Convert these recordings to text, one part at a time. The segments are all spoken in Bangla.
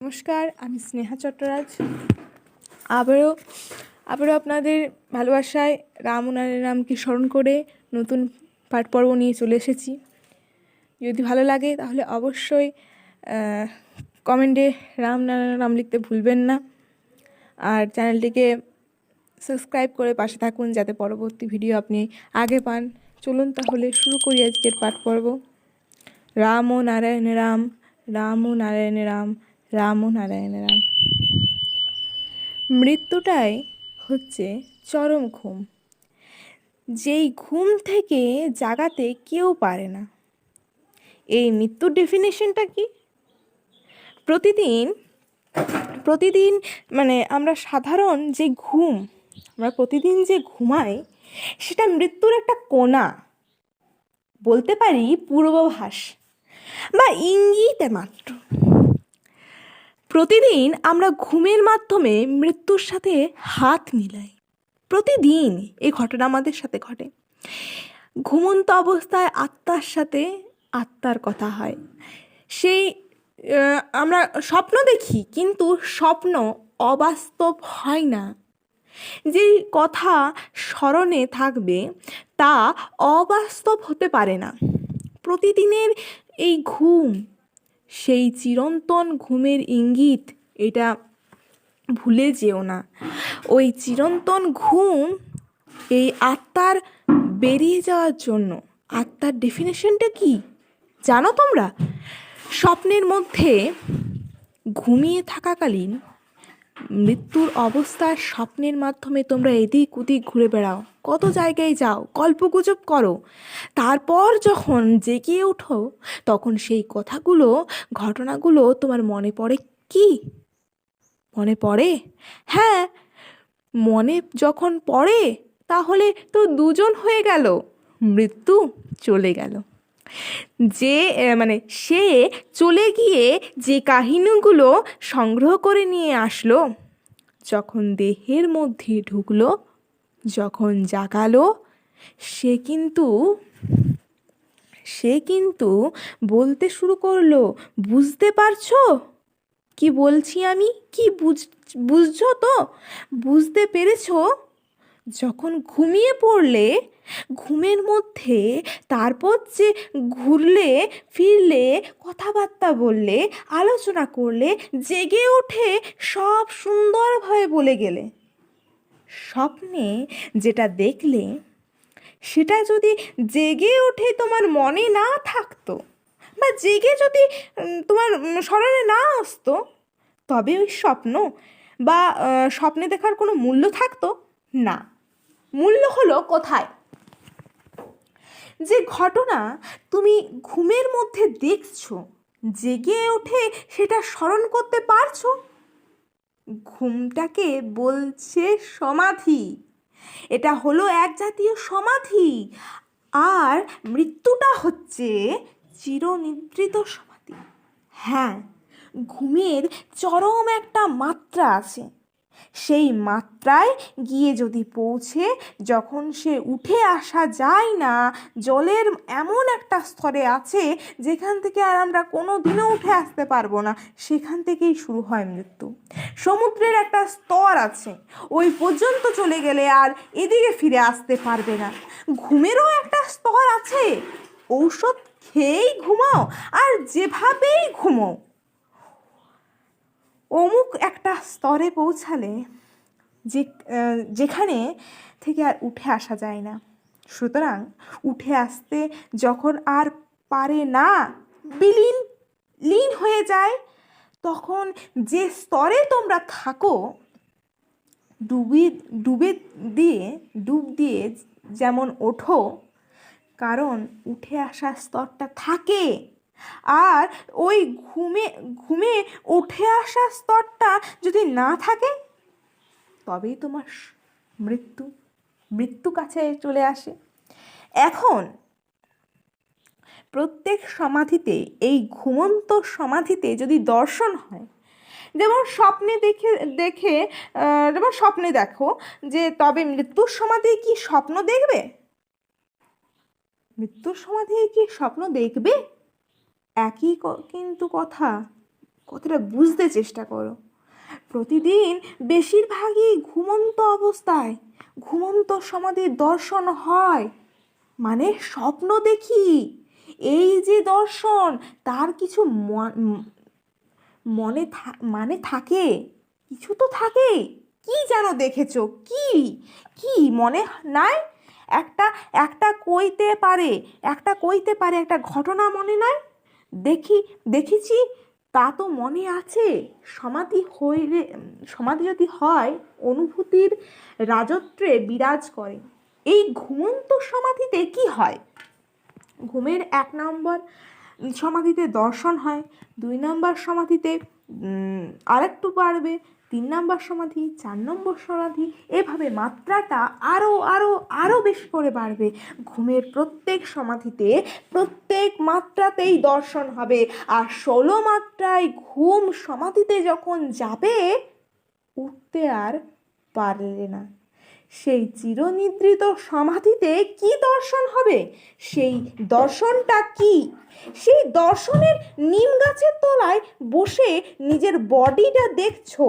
নমস্কার, আমি স্নেহা চট্টরাজ। আবারও আবারও আপনাদের ভালোবাসায় রাম ও নারায়ণ রামকে স্মরণ করে নতুন পাঠ পর্ব নিয়ে চলে এসেছি। যদি ভালো লাগে তাহলে অবশ্যই কমেন্টে রাম নারায়ণ রাম লিখতে ভুলবেন না। আর চ্যানেলটিকে সাবস্ক্রাইব করে পাশে থাকুন যাতে পরবর্তী ভিডিও আপনি আগে পান। চলুন তাহলে শুরু করি আজকের পাঠ পর্ব রাম ও নারায়ণ রাম রাম ও নারায়ণ রাম। রাম নারায়ণ রাম। মৃত্যুটাই হচ্ছে চরম ঘুম। যেই ঘুম থেকে জাগাতে কেউ পারে না। এই মৃত্যুর ডেফিনেশনটা কি? প্রতিদিন প্রতিদিন মানে আমরা সাধারণ যে ঘুম, আমরা প্রতিদিন যে ঘুমাই, সেটা মৃত্যুর একটা কোনা বলতে পারি পূর্বাভাস বা ইঙ্গিত মাত্র। প্রতিদিন আমরা ঘুমের মাধ্যমে মৃত্যুর সাথে হাত মিলাই। প্রতিদিন এই ঘটনা আমাদের সাথে ঘটে। ঘুমন্ত অবস্থায় আত্মার সাথে আত্মার কথা হয়। সেই আমরা স্বপ্ন দেখি, কিন্তু স্বপ্ন অবাস্তব হয় না। যে কথা স্মরণে থাকবে, তা অবাস্তব হতে পারে না। প্রতিদিনের এই ঘুম সেই চিরন্তন ঘুমের ইঙ্গিত, এটা ভুলে যেও না। ওই চিরন্তন ঘুম এই আত্মার বেরিয়ে যাওয়ার জন্য। আত্মার ডেফিনেশনটা কি? জানো তোমরা? স্বপ্নের মধ্যে ঘুমিয়ে থাকাকালীন মৃত্যুর অবস্থার স্বপ্নের মাধ্যমে তোমরা এদিক ওদিক ঘুরে বেড়াও। কত জায়গায় যাও, গল্পগুজব করো। তারপর যখন জেগে ওঠো, তখন সেই কথাগুলো, ঘটনাগুলো তোমার মনে পড়ে কি? মনে পড়ে? হ্যাঁ মনে যখন পড়ে, তাহলে তো দুজন হয়ে গেল। মৃত্যু চলে গেল। যে মানে সে চলে গিয়ে যে কাহিনীগুলো সংগ্রহ করে নিয়ে আসলো, যখন দেহের মধ্যে ঢুকলো, যখন জাগালো, সে কিন্তু সে কিন্তু বলতে শুরু করল, বুঝতে পারছ? কি বলছি আমি? কি বুঝ, বুঝছ তো? বুঝতে পেরেছ? যখন ঘুমিয়ে পড়লে, ঘুমের মধ্যে তারপর যে ঘুরলে, ফিরলে, কথাবার্তা বললে, আলোচনা করলে, জেগে উঠে সব সুন্দরভাবে বলে গেলে। স্বপ্নে যেটা দেখলে, সেটা যদি জেগে ওঠে তোমার মনে না থাকতো বা জেগে যদি তোমার স্মরণে না আসতো, তবে ওই স্বপ্ন বা স্বপ্নে দেখার কোনো মূল্য থাকতো? না। মূল্য হলো কোথায়? যে ঘটনা তুমি ঘুমের মধ্যে দেখছ, জেগে উঠে সেটা স্মরণ করতে পারছ? ঘুমটাকে বলছে সমাধি। এটা হলো এক জাতীয় সমাধি। আর মৃত্যুটা হচ্ছে চিরনিদ্রিত সমাধি। হ্যাঁ ঘুমের চরম একটা মাত্রা আছে। সেই মাত্রায় গিয়ে যদি পৌঁছে, যখন সে উঠে আসা যায় না, জলের এমন একটা স্তরে আছে, যেখান থেকে আর আমরা কোনো দিনও উঠে আসতে পারব না, সেখান থেকেই শুরু হয় মৃত্যু। সমুদ্রের একটা স্তর আছে, ওই পর্যন্ত চলে গেলে আর এদিকে ফিরে আসতে পারবে না। ঘুমেরও একটা স্তর আছে, ঔষধ খেয়েই ঘুমাও, আর যেভাবেই ঘুমো অমুক একটা স্তরে পৌঁছালে যে যেখানে থেকে আর উঠে আসা যায় না। সুতরাং উঠে আসতে যখন আর পারে না, বিলীন, লীন হয়ে যায়, তখন যে স্তরে তোমরা থাকো, ডুবি, ডুবে দিয়ে, ডুব দিয়ে যেমন ওঠো, কারণ উঠে আসা স্তরটা থাকে। আর ওই ঘুমে ঘুমে উঠে আসা স্তরটা যদি না থাকে, তবেই তোমার মৃত্যু মৃত্যু কাছে চলে আসে। এখন প্রত্যেক সমাধিতে, এই ঘুমন্ত সমাধিতে যদি দর্শন হয়, যেমন স্বপ্নে দেখে দেখে যেমন স্বপ্নে দেখো যে তবে মৃত্যুর সমাধি কি স্বপ্ন দেখবে? মৃত্যুর সমাধি কি স্বপ্ন দেখবে? একই কিন্তু কথা। কথাটা বুঝতে চেষ্টা করো। প্রতিদিন বেশিরভাগই ঘুমন্ত অবস্থায়। ঘুমন্ত সমাধির দর্শন হয়। মানে স্বপ্ন দেখি। এই যে দর্শন, তার কিছু মনে মানে থাকে। কিছু তো থাকে। কি যেন দেখেছ? কি? কি মনে নাই? একটা একটা কইতে পারে, একটা কইতে পারে, একটা ঘটনা মনে নাই? দেখি, দেখেছি, তা তো মনে আছে। সমাধি হইলে, সমাধি যদি হয়, অনুভূতির রাজত্বে বিরাজ করে। এই ঘুমন্ত সমাধিতে কি হয়? ঘুমের এক নম্বর সমাধিতে দর্শন হয়, দুই নম্বর সমাধিতে আরেকটু বাড়বে তিন নম্বর সমাধি, চার নম্বর সমাধি, এভাবে মাত্রাটা আরও আরও আরও বেশি করে বাড়বে। ঘুমের প্রত্যেক সমাধিতে প্রত্যেক মাত্রাতেই দর্শন হবে। আর ষোলো মাত্রায় ঘুম সমাধিতে যখন যাবে, উঠতে আর পারলে না। সেই চিরনিদ্রিত সমাধিতে কি দর্শন হবে? সেই দর্শনটা কি? সেই দর্শনের নিম গাছের তলায় বসে নিজের বডিটা দেখছ।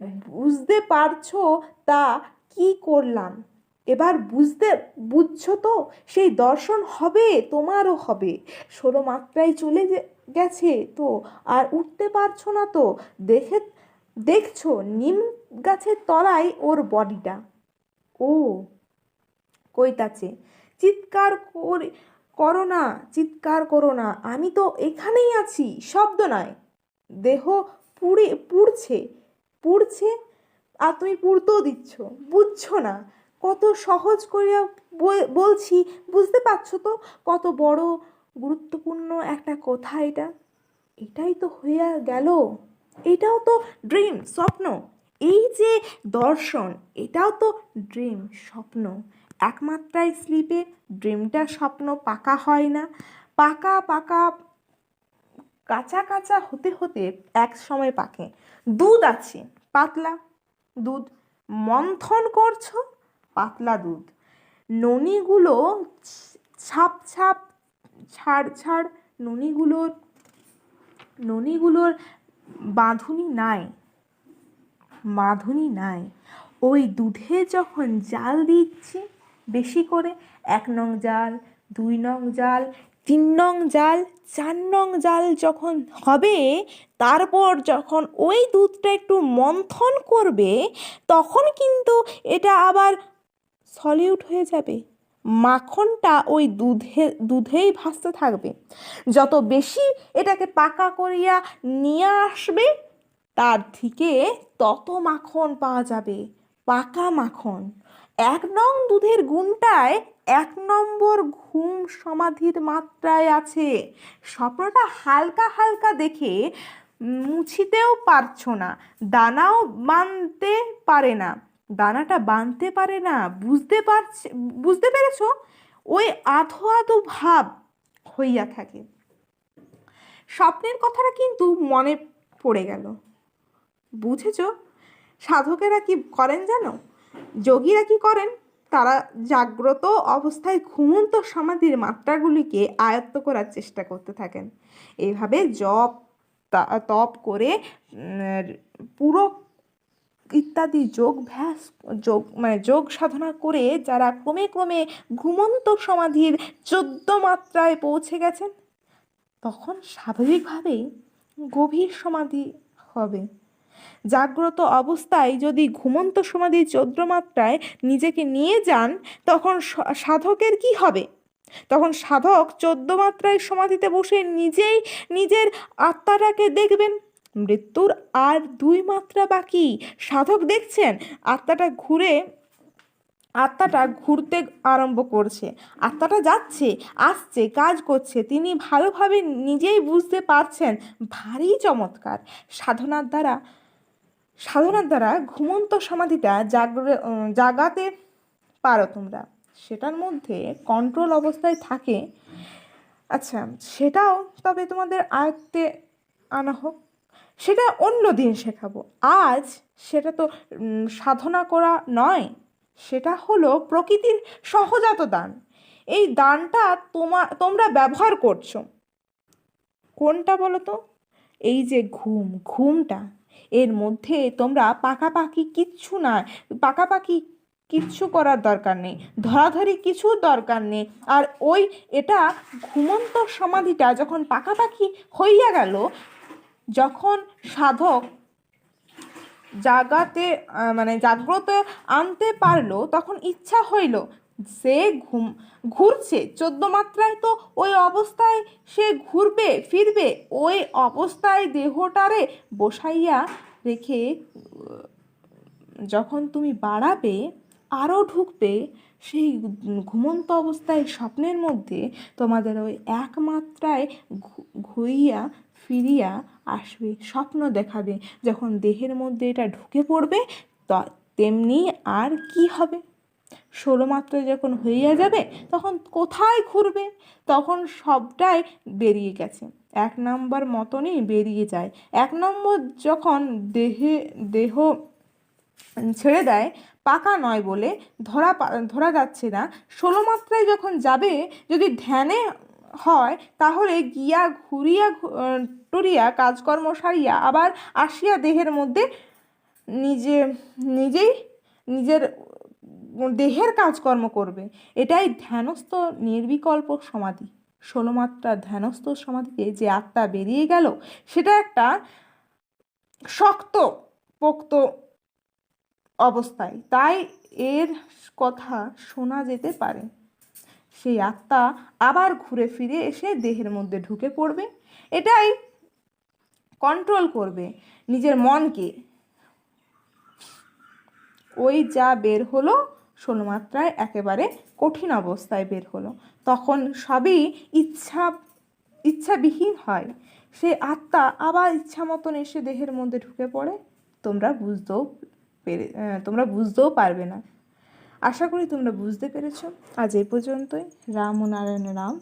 বুঝতে পারছ তা কি করলাম? এবার বুঝতে, বুঝছ তো, সেই দর্শন হবে, তোমারও হবে। ষোলো মাত্রায় চলে গেছে তো, আর উঠতে পারছ না তো। দেখে, দেখছ নিম গাছের তলায় ওর বডিটা। ও, কইতাছে, চিৎকার করে, করো না, চিৎকার করো না, আমি তো এখানেই আছি, শব্দ নয়। দেহ পুড়ে, পুড়ছে। পুড়ছে আর তুমি পুড়তেও দিচ্ছ। বুঝছ না। কত সহজ করিয়া বল- বলছি, বুঝতে পারছ তো? কত বড় গুরুত্বপূর্ণ একটা কথা এটা। এটাই তো হইয়া গেল। এটাও তো ড্রিম, স্বপ্ন। এই যে দর্শন, এটাও তো ড্রিম, স্বপ্ন। একমাত্রায় স্লিপে ড্রিমটা স্বপ্ন পাকা হয় না। পাকা পাকা কাঁচা কাঁচা হতে হতে এক সময় পাকে। দুধ আছে, পাতলা দুধ। মন্থন করছ, পাতলা দুধ। ননিগুলো ছাপ ছাপ, ছাড় ছাড় ননিগুলোর ননিগুলোর বাঁধুনি নাই বাঁধুনি নাই। ওই দুধে যখন জাল দিচ্ছি, বেশি করে এক নং জাল, দুই নং জাল তিন নং জাল চার নং জাল যখন হবে, তারপর যখন ওই দুধটা একটু মন্থন করবে, তখন কিন্তু এটা আবার সলিউট হয়ে যাবে। মাখনটা ওই দুধে, দুধেই ভাসতে থাকবে। যত বেশি এটাকে পাকা করিয়া নিয়ে আসবে, তার থেকে তত মাখন পাওয়া যাবে, পাকা মাখন। এক নং দুধের গুণটায় এক নম্বর ঘুম সমাধির মাত্রায় আছে। স্বপ্নটা হালকা হালকা দেখে মুছিতেও পারছ না, দানাও বানতে পারে না। দানাটা বানতে পারে না, বুঝতে পারছে বুঝতে পেরেছ? ওই আধো আধো ভাব হইয়া থাকে। স্বপ্নের কথাটা কিন্তু মনে পড়ে গেল। বুঝেছ? সাধকেরা কি করেন জানো? যোগীরা কি করেন? তারা জাগ্রত অবস্থায় ঘুমন্ত সমাধির মাত্রাগুলিকে আয়ত্ত করার চেষ্টা করতে থাকেন। এইভাবে জপ তপ করে পুরো ইত্যাদি যোগভ্যাস যোগ মানে যোগ সাধনা করে যারা ক্রমে ক্রমে ঘুমন্ত সমাধির চোদ্দ মাত্রায় পৌঁছে গেছেন, তখন স্বাভাবিকভাবেই গভীর সমাধি হবে। জাগ্রত অবস্থায় যদি ঘুমন্ত সমাধি চোদ্দ মাত্রায় নিজেকে নিয়ে যান, তখন সাধকের কি হবে? তখন সাধক চোদ্দ মাত্রায় সমাধিতে বসে নিজেই নিজের আত্মাটাকে দেখবেন। মৃত্যুর আর দুই মাত্রা বাকি। সাধক দেখছেন, আত্মাটা ঘুরে, আত্মাটা ঘুরতে আরম্ভ করছে। আত্মাটা যাচ্ছে, আসছে, কাজ করছে। তিনি ভালোভাবে নিজেই বুঝতে পারছেন, ভারী চমৎকার। সাধনার দ্বারা সাধনার দ্বারা ঘুমন্ত সমাধিটা জাগ্র জাগাতে পারো তোমরা। সেটার মধ্যে কন্ট্রোল অবস্থায় থাকে। আচ্ছা সেটাও তবে তোমাদের আয়ত্তে আনা হোক। সেটা অন্য দিন শেখাবো। আজ সেটা তো সাধনা করা নয়। সেটা হলো প্রকৃতির সহজাত দান। এই দানটা তোমা, তোমরা ব্যবহার করছ। কোনটা বলো তো? এই যে ঘুম, ঘুমটা। এর মধ্যে তোমরা পাকাপাকি কিচ্ছু না, পাকাপাকি কিচ্ছু করার দরকার নেই, ধরাধরি কিছু দরকার নেই। আর ওই এটা ঘুমন্ত সমাধিটা যখন পাকাপাকি হইয়া গেল, যখন সাধক জাগাতে মানে জাগ্রত আনতে পারল, তখন ইচ্ছা হইল সে ঘুম, ঘুরছে, চোদ্দ মাত্রায় তো ওই অবস্থায় সে ঘুরবে, ফিরবে, ওই অবস্থায় দেহটারে বসাইয়া রেখে, যখন তুমি বাড়াবে আরও ঢুকবে, সেই ঘুমন্ত অবস্থায় স্বপ্নের মধ্যে তোমাদের ওই এক মাত্রায় ঘুরিয়া, ফিরিয়া আসবে, স্বপ্ন দেখাবে। যখন দেহের মধ্যে এটা ঢুকে পড়বে তেমনি আর কি হবে? ষোলো মাত্রায় যখন হইয়া যাবে, তখন কোথায় ঘুরবে? তখন সবটাই বেরিয়ে গেছে। এক নম্বর মতনই বেরিয়ে যায়। এক নম্বর যখন দেহে, দেহ ছেড়ে দেয়, পাকা নয় বলে ধরা ধরা যাচ্ছে না। ষোলো মাত্রায় যখন যাবে, যদি ধ্যানে হয়, তাহলে গিয়া ঘুরিয়া টুরিয়া কাজকর্ম সারিয়া আবার আসিয়া দেহের মধ্যে নিজে, নিজেই নিজের দেহের কাজকর্ম করবে। এটাই ধ্যানস্থ নির্বিকল্প সমাধি। ষোলো মাত্রা ধ্যানস্থ সমাধিতে যে আত্মা বেরিয়ে গেল, সেটা একটা শক্ত, পোক্ত অবস্থায়। তাই এর কথা শোনা যেতে পারে। সেই আত্মা আবার ঘুরে ফিরে এসে দেহের মধ্যে ঢুকে পড়বে। এটাই কন্ট্রোল করবে নিজের মনকে। ওই যা বের হলো ষোলো মাত্রায় একেবারে কঠিন অবস্থায় বের হলো। তখন সবই ইচ্ছা, ইচ্ছাবিহীন হয়। সে আত্মা আবার ইচ্ছা মতন এসে দেহের মধ্যে ঢুকে পড়ে। তোমরা বুঝতেও পেরে তোমরা বুঝতেও পারবে না। আশা করি তোমরা বুঝতে পেরেছ। আজ এই পর্যন্তই। রাম ও নারায়ণ রাম।